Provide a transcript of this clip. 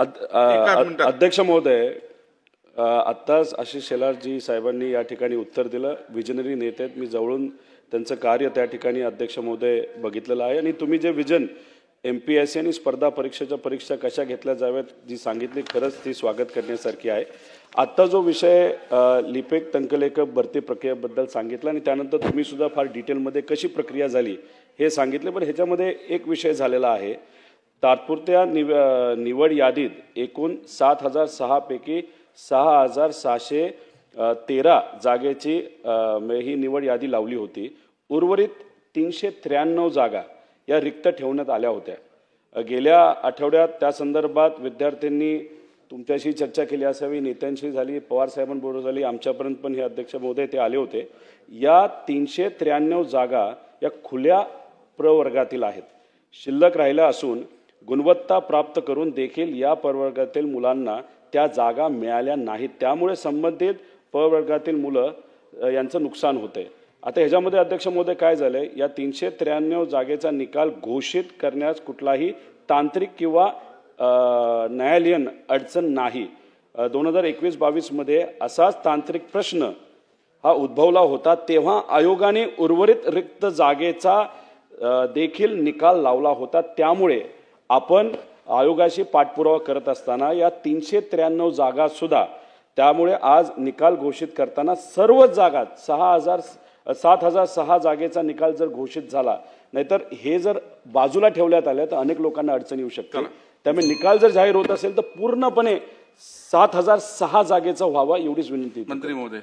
अध्यक्ष महोदय आत्ताच आशिष शेलारजी साहेबांनी या ठिकाणी उत्तर दिलं. विजनरी नेते आहेत. मी जवळून त्यांचं कार्य त्या ठिकाणी अध्यक्ष महोदय बघितलेलं आहे. आणि तुम्ही जे vision M P S C आणि स्पर्धा परीक्षेच्या परीक्षा कशा घेतल्या जाव्यात जी सांगितली खरंच ती स्वागत करण्यासारखी आहे. आत्ता जो विषय लिपेक टंकलेखक भरती प्रक्रियेबद्दल सांगितला आणि त्यानंतर तुम्ही सुद्धा फार डिटेलमध्ये कशी प्रक्रिया झाली हे सांगितले. पण ह्याच्यामध्ये एक विषय झालेला आहे. तात्पुरत्या निव निवड यादीत एकूण सात हजार सहापैकी सहा हजार सहाशे तेरा जागेची ही निवड यादी लावली होती. उर्वरित तीनशे त्र्याण्णव जागा या रिक्त ठेवण्यात आल्या होत्या. गेल्या आठवड्यात त्या संदर्भात विद्यार्थ्यांनी तुमच्याशी चर्चा केली असावी नेत्यांशी झाली पवार साहेबांबरोबर झाली आमच्यापर्यंत पण हे अध्यक्ष महोदय ते आले होते. या तीनशे त्र्याण्णव जागा या खुल्या प्रवर्गातील आहेत. शिल्लक राहिल्या असून गुणवत्ता प्राप्त करून देखील या प्रवर्गातील मुलांना त्या जागा मिळाल्या नाहीत. त्यामुळे संबंधित प्रवर्गातील मुलं यांचं नुकसान होते आता ह्याच्यामध्ये अध्यक्ष महोदय काय झाले या तीनशे त्र्याण्णव जागेचा निकाल घोषित करण्यास कुठलाही तांत्रिक किंवा न्यायालयीन अडचण नाही. दोन हजार एकवीस बावीसमध्ये असाच तांत्रिक प्रश्न हा उद्भवला होता. तेव्हा आयोगाने उर्वरित रिक्त जागेचा देखील निकाल लावला होता. त्यामुळे आपण आयोगाशी पाठपुरावा करत असताना या तीनशे त्र्याण्णव जागा सुद्धा त्यामुळे आज निकाल घोषित करताना सर्व जागा सहा हजार सात हजार सहा जागेचा निकाल जर घोषित झाला नाहीतर हे जर बाजूला ठेवण्यात आलं तर अनेक लोकांना अडचण येऊ शकते त्यामुळे निकाल जर जाहीर होत असेल तर पूर्णपणे सात हजार सहा जागेचा व्हावा एवढीच विनंती. मंत्री महोदय.